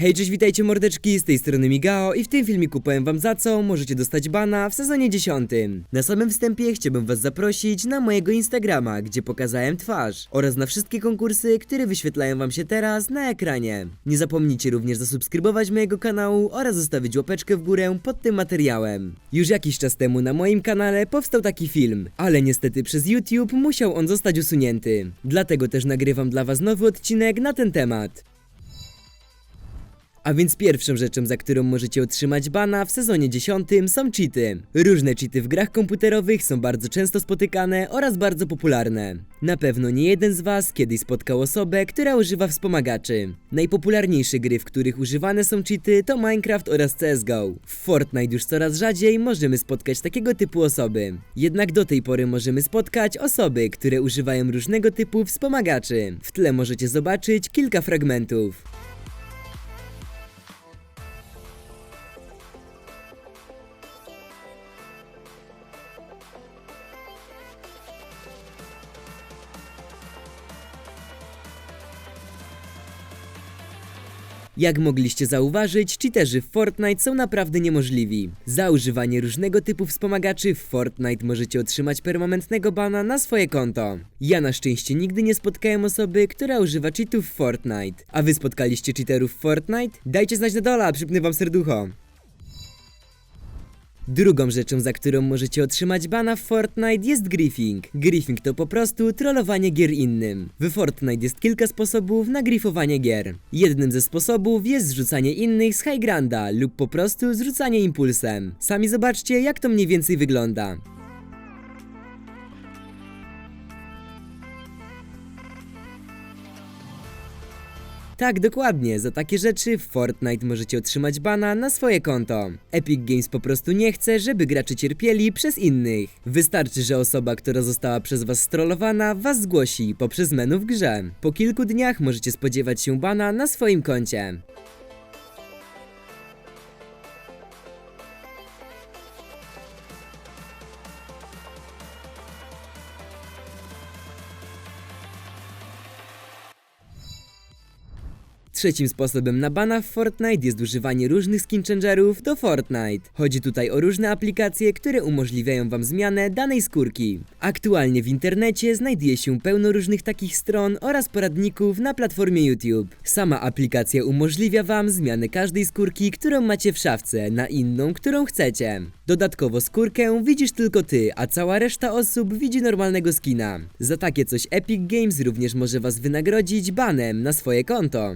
Hej, cześć, witajcie mordeczki, z tej strony Migao i w tym filmiku powiem wam za co możecie dostać bana w sezonie 10. Na samym wstępie chciałbym was zaprosić na mojego Instagrama, gdzie pokazałem twarz oraz na wszystkie konkursy, które wyświetlają wam się teraz na ekranie. Nie zapomnijcie również zasubskrybować mojego kanału oraz zostawić łapeczkę w górę pod tym materiałem. Już jakiś czas temu na moim kanale powstał taki film, ale niestety przez YouTube musiał on zostać usunięty. Dlatego też nagrywam dla was nowy odcinek na ten temat. A więc pierwszą rzeczą, za którą możecie otrzymać bana w sezonie 10 są cheaty. Różne cheaty w grach komputerowych są bardzo często spotykane oraz bardzo popularne. Na pewno nie jeden z was kiedyś spotkał osobę, która używa wspomagaczy. Najpopularniejsze gry, w których używane są cheaty to Minecraft oraz CSGO. W Fortnite już coraz rzadziej możemy spotkać takiego typu osoby. Jednak do tej pory możemy spotkać osoby, które używają różnego typu wspomagaczy. W tle możecie zobaczyć kilka fragmentów. Jak mogliście zauważyć, cheaterzy w Fortnite są naprawdę niemożliwi. Za używanie różnego typu wspomagaczy w Fortnite możecie otrzymać permanentnego bana na swoje konto. Ja na szczęście nigdy nie spotkałem osoby, która używa cheatów w Fortnite. A wy spotkaliście cheaterów w Fortnite? Dajcie znać na dole, przypnę wam serducho. Drugą rzeczą, za którą możecie otrzymać bana w Fortnite jest griefing. Griefing to po prostu trollowanie gier innym. W Fortnite jest kilka sposobów na grifowanie gier. Jednym ze sposobów jest zrzucanie innych z high granda lub po prostu zrzucanie impulsem. Sami zobaczcie jak to mniej więcej wygląda. Tak, dokładnie. Za takie rzeczy w Fortnite możecie otrzymać bana na swoje konto. Epic Games po prostu nie chce, żeby gracze cierpieli przez innych. Wystarczy, że osoba, która została przez was strollowana, was zgłosi poprzez menu w grze. Po kilku dniach możecie spodziewać się bana na swoim koncie. Trzecim sposobem na bana w Fortnite jest używanie różnych skin changerów do Fortnite. Chodzi tutaj o różne aplikacje, które umożliwiają wam zmianę danej skórki. Aktualnie w internecie znajduje się pełno różnych takich stron oraz poradników na platformie YouTube. Sama aplikacja umożliwia wam zmianę każdej skórki, którą macie w szafce, na inną, którą chcecie. Dodatkowo skórkę widzisz tylko ty, a cała reszta osób widzi normalnego skina. Za takie coś Epic Games również może was wynagrodzić banem na swoje konto.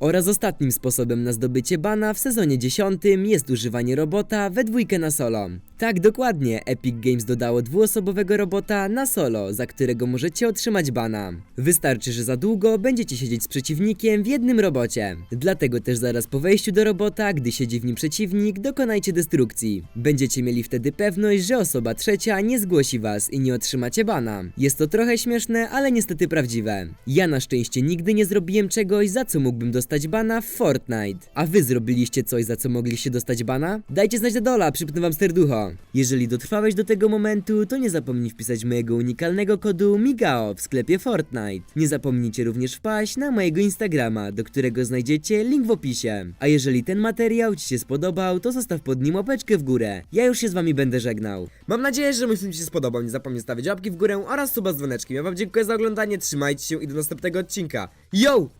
Oraz ostatnim sposobem na zdobycie bana w sezonie 10 jest używanie robota we dwójkę na solo. Tak, dokładnie, Epic Games dodało dwuosobowego robota na solo, za którego możecie otrzymać bana. Wystarczy, że za długo będziecie siedzieć z przeciwnikiem w jednym robocie. Dlatego też zaraz po wejściu do robota, gdy siedzi w nim przeciwnik, dokonajcie destrukcji. Będziecie mieli wtedy pewność, że osoba trzecia nie zgłosi was i nie otrzymacie bana. Jest to trochę śmieszne, ale niestety prawdziwe. Ja na szczęście nigdy nie zrobiłem czegoś, za co mógłbym dostać bana w Fortnite. A wy zrobiliście coś, za co mogliście dostać bana? Dajcie znać na dole, przypnę wam serducho. Jeżeli dotrwałeś do tego momentu, to nie zapomnij wpisać mojego unikalnego kodu MIGAO w sklepie Fortnite. Nie zapomnijcie również wpaść na mojego Instagrama, do którego znajdziecie link w opisie. A jeżeli ten materiał ci się spodobał, to zostaw pod nim łapeczkę w górę. Ja już się z wami będę żegnał. Mam nadzieję, że mój film ci się spodobał. Nie zapomnij stawić łapki w górę oraz suba z dzwoneczkiem. Ja wam dziękuję za oglądanie, trzymajcie się i do następnego odcinka. Yo!